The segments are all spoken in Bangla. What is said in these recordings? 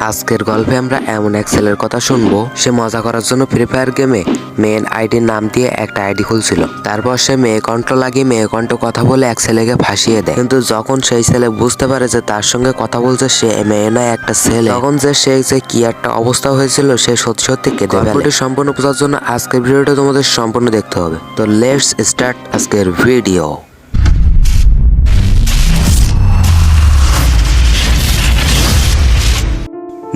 আজকের গল্পে আমরা এমন এক ছেলের কথা শুনব। সে মজা করার জন্য ফ্রি ফায়ার গেমে মেন আইডির নাম দিয়ে একটা আইডি খুলছিল। তারপর সে মেয়ে কণ্ঠ লাগিয়ে মেয়ে কণ্ঠ কথা বলে এক ছেলেকে ফাঁসিয়ে দেয়। কিন্তু যখন সেই ছেলে বুঝতে পারে যে তার সঙ্গে কথা বলছে, সে মেয়ে নয়, একটা ছেলে। তখন যে সে যে কি একটা অবস্থা হয়েছিল, সে সত্যি সত্যি কেঁদে গল্পটি সম্পূর্ণ বোঝার জন্য আজকের ভিডিওটা তোমাদের সম্পূর্ণ দেখতে হবে। তো লেটস স্টার্ট আজকের ভিডিও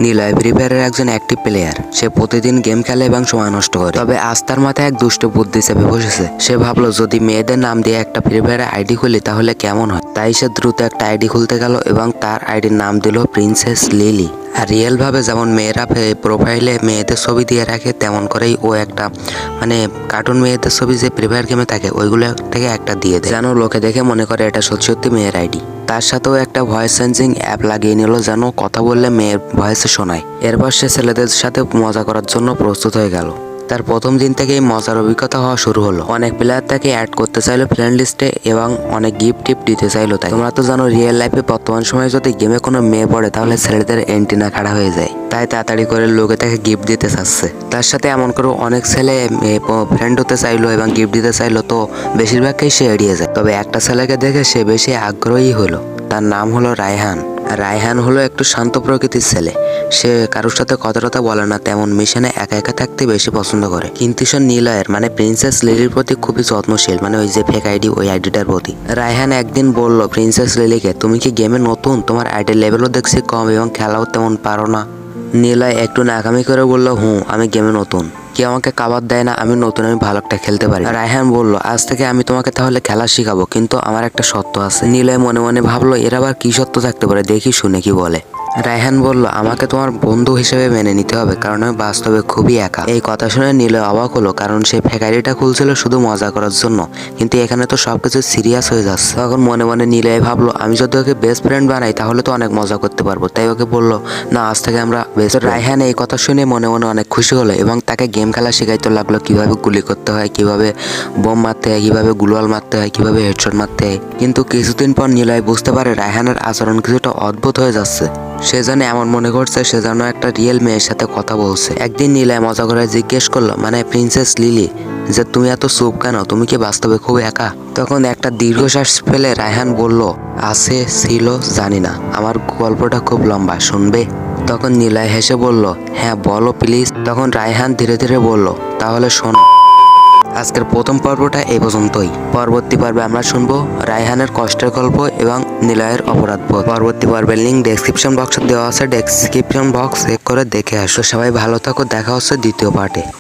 নীলয় ফ্রি ফায়ারের একজন অ্যাক্টিভ প্লেয়ার সে প্রতিদিন গেম খেলে এবং সময় নষ্ট করে। তবে আস্তার মাথায় এক দুষ্ট বুদ্ধি চেপে বসেছে। সে ভাবলো, যদি মেয়েদের নাম দিয়ে একটা ফ্রি ফায়ারের আইডি খুলি, তাহলে কেমন হয়? তাই সে দ্রুত একটা আইডি খুলতে গেল এবং তার আইডির নাম দিল প্রিন্সেস লিলি আর রিয়েল যেমন মেয়েরা প্রোফাইলে মেয়েদের ছবি দিয়ে রাখে, তেমন করেই ও একটা মানে কার্টুন মেয়েদের ছবি যে ফ্রি ফায়ার গেমে থাকে, ওইগুলো থেকে একটা দিয়ে দেয়। যেন লোকে দেখে মনে করে এটা সত্যি সত্যি মেয়ের আইডি তার সাথেও একটা ভয়েস চেঞ্জিং অ্যাপ লাগিয়ে নিল যেন কথা বললে মেয়ের ভয়েসে শোনায়। এরপর সে ছেলেদের সাথে মজা করার জন্য প্রস্তুত হয়ে গেল। তার প্রথম দিন থেকেই মজার অভিজ্ঞতা হওয়া শুরু হলো। অনেক প্লেয়ার তাকে অ্যাড করতে চাইলো ফ্রেন্ড লিস্টে এবং অনেক গিফট টিপ দিতে চাইলো তাই তোমরা তো জানো রিয়েল লাইফে বর্তমান সময়ে যদি গেমে কোনো মেয়ে পড়ে, তাহলে ছেলেদের এন্টিনা খাড়া হয়ে যায়। তাই তাড়াতাড়ি করে লোকে তাকে গিফট দিতে চাচ্ছে। তার সাথে এমন করে অনেক ছেলে ফ্রেন্ড হতে চাইলো এবং গিফট দিতে চাইলো, তো বেশিরভাগকেই সে এড়িয়ে যায়। তবে একটা ছেলেকে দেখে সে বেশি আগ্রহী হলো। তার নাম হলো রায়হান। রায়হান হলো একটু শান্ত প্রকৃতির ছেলে। সে কারোর সাথে কথা বলে না, তেমন মিশনে একা একা থাকতে বেশি পছন্দ করে। কিন্তু সে নীলয়ের মানে প্রিন্সেস লিলির প্রতি খুবই যত্নশীল মানে ওই যে ফেক আইডি ওই আইডিটার প্রতি। রায়হান একদিন বলল, প্রিন্সেস লিলিকে, তুমি কি গেমে নতুন? তোমার আইডির লেভেলও দেখছি কম এবং খেলাও তেমন পারো না। নীলয় একটু নাকামি করে বলল, হুঁ, আমি গেমে নতুন। কেউ আমাকে কাবার দেয় না আমি নতুন, আমি ভালো একটা খেলতে পারি। রায়হান বলল, আজ থেকে আমি তোমাকে তাহলে খেলা শিখাবো, কিন্তু আমার একটা সত্য আছে। নিলয় মনে মনে ভাবলো, এর আবার কি সত্য থাকতে পারে? দেখি, শুনে কি বলে। রায়হান বলল, আমাকে তোমার বন্ধু হিসেবে মেনে নিতে হবে, কারণ আমি বাস্তবে খুবই একা। এই কথা শুনে নীলয় অবাক হলো, কারণ সে ফেকারিটা খুলছিল শুধু মজা করার জন্য, কিন্তু এখানে তো সবকিছু সিরিয়াস হয়ে যাচ্ছে। তখন মনে মনে নীলয় ভাবলো, আমি যদি ওকে বেস্ট ফ্রেন্ড বানাই, তাহলে তো অনেক মজা করতে পারব। তাই ওকে বলল, না, আজ থেকে আমরা বেস্ট রায়হান এই কথা শুনে মনে মনে অনেক খুশি হলো এবং তাকে গেম খেলা শেখাইতে লাগল, কীভাবে গুলি করতে হয়, কীভাবে বোম মারতে হয়, কীভাবে গুলোয়াল মারতে হয়, কীভাবে হেডশট মারতে হয়। কিন্তু কিছুদিন পর নীলয় বুঝতে পারে রায়হানের আচরণ কিছুটা অদ্ভুত হয়ে যাচ্ছে। সে যেন এমন মনে করছে, সে যেন একটা রিয়েল মেয়ের সাথে কথা বলছে। একদিন নীলায় মজা করে জিজ্ঞেস করল মানে প্রিন্সেস লিলি যে তুমি এত চুপ কেন? তুমি কি বাস্তবে খুব একা? তখন একটা দীর্ঘশ্বাস ফেলে রায়হান বলল, আছে, ছিল, জানি না। আমার গল্পটা খুব লম্বা, শুনবে? তখন নীলায় হেসে বলল হ্যাঁ বলো প্লিজ তখন রায়হান ধীরে ধীরে বলল, তাহলে শোনো। আজকের প্রথম পর্বটা এই পর্যন্তই। পরবর্তী পর্বে আমরা শুনব রায়হানের কষ্টের গল্প এবং নিলয়ের অপরাধ বোধ। পরবর্তী পর্বের লিঙ্ক ডেসক্রিপশন বক্সে দেওয়া আছে। ডেসক্রিপশন বক্স চেক করে দেখে আসো। সবাই ভালো থাকো। দেখা হচ্ছে দ্বিতীয় পার্টে